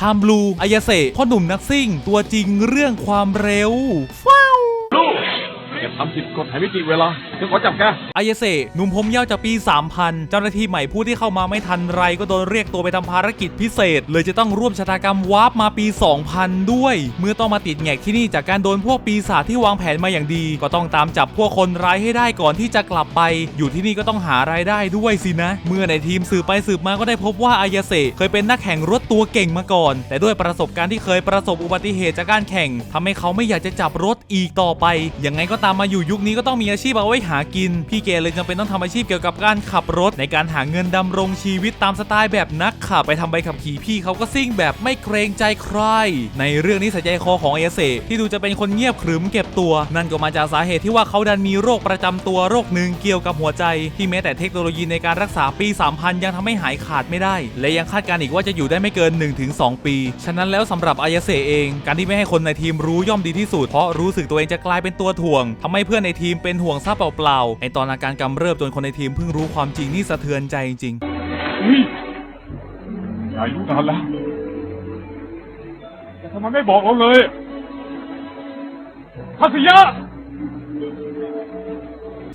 ไทม์บลูอายาเซพ่อหนุ่มนักซิ่ง ตัวจริงเรื่องความเร็ว ทำผิดกฎแห่งมิติเวลาจะขอจับแก อายเซหนุ่มผมยาวจากปี 3000 เจ้าหน้าที่ใหม่ผู้ที่เข้ามาไม่ทันไรก็โดนเรียกตัวไปทำภารกิจพิเศษ เลยจะต้องร่วมชะตากรรมวาร์ปมาปี 2000 ด้วย เมื่อต้องมาติดแงกที่นี่จากการโดนพวกปีศาจที่วางแผนมาอย่างดี ก็ต้องตามจับพวกคนร้ายให้ได้ก่อนที่จะกลับไป อยู่ที่นี่ก็ต้องหารายได้ด้วยสินะ เมื่อในทีมสืบไปสืบมาก็ได้พบว่าอายเซเคยเป็นนักแข่งรถตัวเก่งมาก่อน แต่ด้วยประสบการณ์ที่เคยประสบอุบัติเหตุจากการแข่งทำให้เขาไม่อยากจะจับรถอีกต่อไปยังไงก็ตามมาอยู่ยุคนี้ก็ต้องมีอาชีพเอาไว้หากิน พี่เกเลยจำเป็นต้องทำอาชีพเกี่ยวกับการขับรถในการหาเงินดำรงชีวิตตามสไตล์แบบนักขับไปทำใบขับขี่พี่เขาก็ซิ่งแบบไม่เกรงใจใคร ในเรื่องนี้สายใจคอของเอเซที่ดูจะเป็นคนเงียบขรึมเก็บตัว นั่นก็มาจากสาเหตุที่ว่าเขาดันมีโรคประจำตัวโรคหนึ่งเกี่ยวกับหัวใจ ที่แม้แต่เทคโนโลยีในการรักษาปี 3000 ยังทำให้หายขาดไม่ได้ และยังคาดการณ์อีกว่าจะอยู่ได้ไม่เกิน 1-2 ปี ฉะนั้นแล้วสำหรับอายาเซเอง การที่ไม่ให้คนในทีมรู้ย่อมดีที่สุดเพราะรู้สึกตัวเองจะกลายเป็นตัวถ่วงทำให้เพื่อนในทีมเป็นห่วงซะเปล่าๆไอตอนอาการกำเริบจนคนในทีมเพิ่งรู้ความจริงนี่สะเทือนใจจริงเฮ้ยอายุนานแล้วแต่ทำไมไม่บอกเราเลยทัศยะ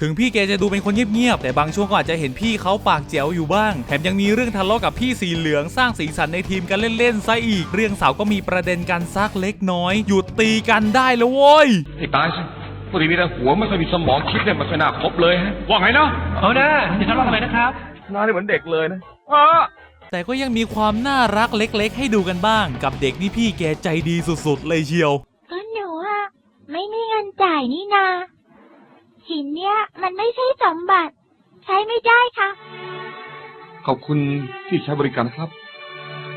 ถึงพี่แกจะดูเป็นคนเงียบๆ แต่บางช่วงก็อาจจะเห็นพี่เขาปากแจ๋วอยู่บ้าง แถมยังมีเรื่องทะเลาะกับพี่สีเหลืองสร้างสีสันในทีมกันเล่นๆ ซะอีก เรื่องสาวก็มีประเด็นกันซักเล็กน้อย หยุดตีกันได้แล้วโว้ยให้ตายสิ พอดีมีแต่หัวไม่ค่อยมีสมองคิดเนี่ยมันไม่น่าครบเลยฮะว่าไงนะเอานะจะทะเลาะอะไรนะครับนายนี่เหมือนเด็กเลยนะอ่าแต่ก็ยังมีความน่ารักเล็กๆ ให้ดูกันบ้าง กับเด็กนี่พี่แกใจดีสุดๆ เลยเชียว ก็หนูอะไม่มีเงินจ่ายนี่นา หินเนี้ยมันไม่ใช่สมบัติ ใช้ไม่ได้ค่ะ ขอบคุณที่ใช้บริการนะครับ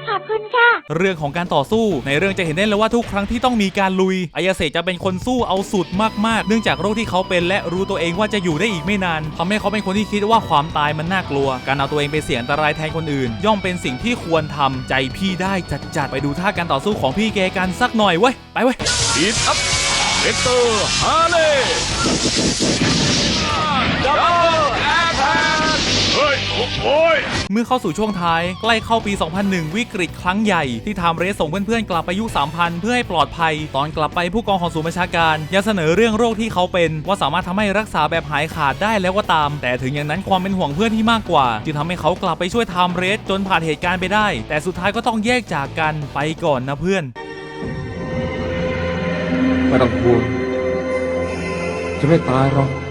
ขอบคุณ ค่ะ เรื่องของการต่อสู้ในเรื่องจะเห็นได้เลยว่าทุกครั้งที่ต้องมีการลุยอายาเสะจะเป็นคนสู้เอาสุดมากๆ เนื่องจากโรคที่เขาเป็นและรู้ตัวเองว่าจะอยู่ได้อีกไม่นานทำให้เขาเป็นคนที่คิดว่าความตายมันน่ากลัว การเอาตัวเองไปเสี่ยงอันตรายแทนคนอื่น ย่อมเป็นสิ่งที่ควรทำใจพี่ได้จัดๆไปดูท่าการต่อสู้ของพี่แกกันสักหน่อยเว้ยไปเว้ยบีทอัพเวกเตอร์ฮาร์เล เมื่อเข้าสู่ช่วงท้ายใกล้เข้าปี 2001 วิกฤตครั้งใหญ่ที่ไทม์เรสส่งเพื่อนๆ กลับไปยุค3000 เพื่อให้ปลอดภัย ตอนกลับไปผู้กองของศูนย์บัญชาการยังเสนอเรื่องโรคที่เขาเป็นว่าสามารถทำให้รักษาแบบหายขาดได้แล้วก็ตาม แต่ถึงอย่างนั้นความเป็นห่วงเพื่อนที่มากกว่า จึงทำให้เขากลับไปช่วยไทม์เรสจนผ่านเหตุการณ์ไปได้ แต่สุดท้ายก็ต้องแยกจากกันไปก่อนนะเพื่อนไม่ต้องกลัวจะไม่ตายหรอก